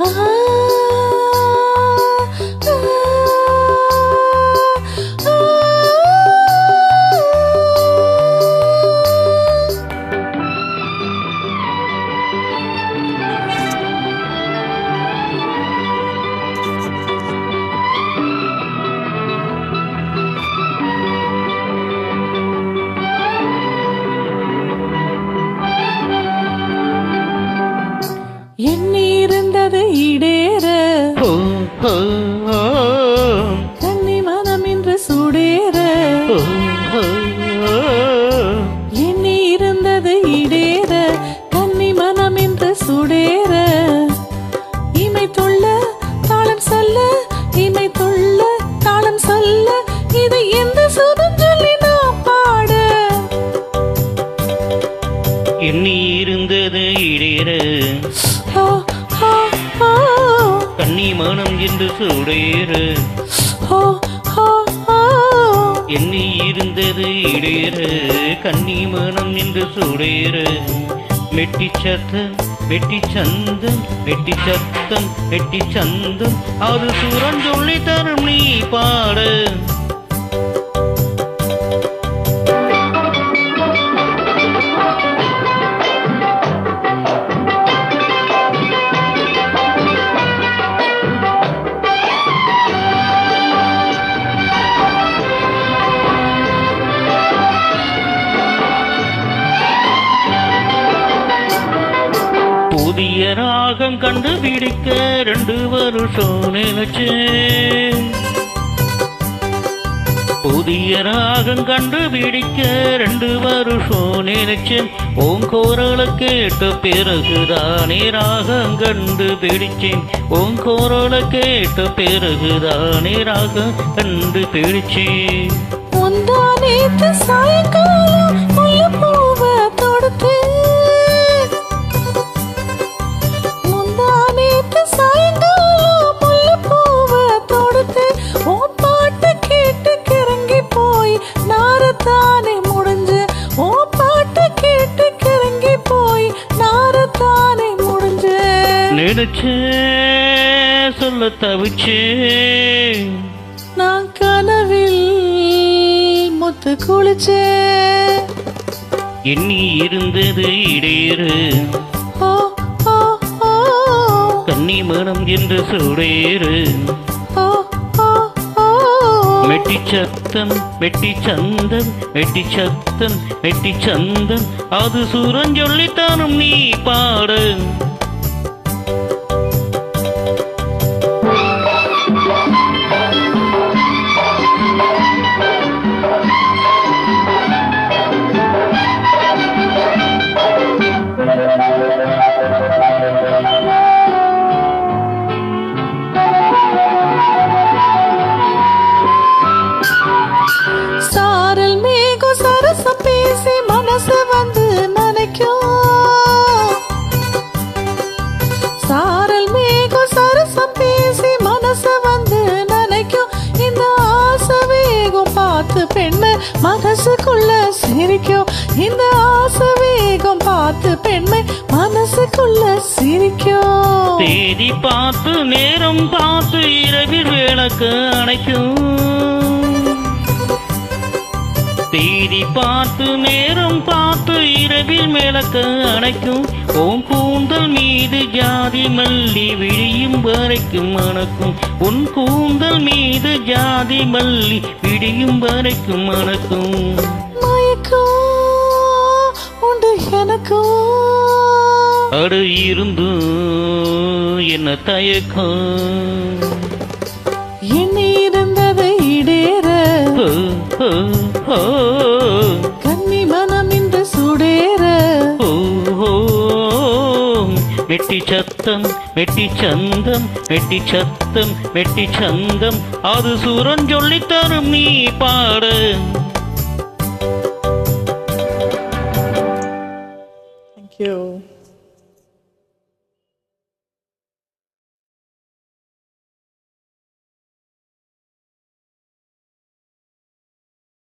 எண்ணி என்று சுடேறு. எண்ணி இருந்தது இடேறு கண்ணி மனம் என்று சுடேறு. மெட்டி சத்தம் வெட்டி சந்தம் வெட்டி சத்தம் வெட்டி சந்தம். அது சுரஞ்சொல்லி தரும் நீ பாடு. புதிய ராகம் கண்டுபிடிக்க ரெண்டு வருஷம் நினைச்சேன் புதிய ராகம் கண்டுபிடிக்க ரெண்டு வருஷம் நினைச்சேன் உன் குரலை கேட்ட பிறகுதானே ராகம் கண்டுபிடிச்சேன் உன் குரலை கேட்ட பிறகுதானே ராகம் கண்டுபிடிச்சேன் நாரத்தானே முடிஞ்சு. நினைச்சேன் சொல்ல தவிச்சேன் நான் கனவில் முத்து குளிச்சேன் எண்ணி இருந்தது இடேறு கன்னி மனம் என்று சுடேறு. மெட்டி சத்தம் வெட்டி சந்தம் வெட்டி சத்தம் வெட்டி சந்தம். அது சுரஞ்சொல்லித்தானும் நீ பாடு. மனசுக்குள்ள சிரிக்கும். இந்த ஆசை வேகம் பார்த்து பெண்மை மனசுக்குள்ள சிரிக்கும். தேதி பார்த்து நேரம் பார்த்து இரவில் விளக்கு அணைக்கும். தேதி பார்த்து நேரம் பார்த்து இரவில் விளக்கு அணைக்கும். உன் கூந்தல் மீது ஜாதி மல்லி விழியும் வரைக்கும் மணக்கும் உன் கூந்தல் மீது ஜாதி மல்லி விடியும் வரைக்கும் மணக்கும் உண்டு எனக்கும் அடு இருந்தும் என்ன தயக்கம்? எண்ணி இருந்தது இடேற. ஓ, ஓ. வெட்டி சத்தம் வெட்டி சந்தம் வெட்டி சத்தம் வெட்டி சந்தம் அது சுரஞ்சொல்லி தரும் நீ பாடு Thank you.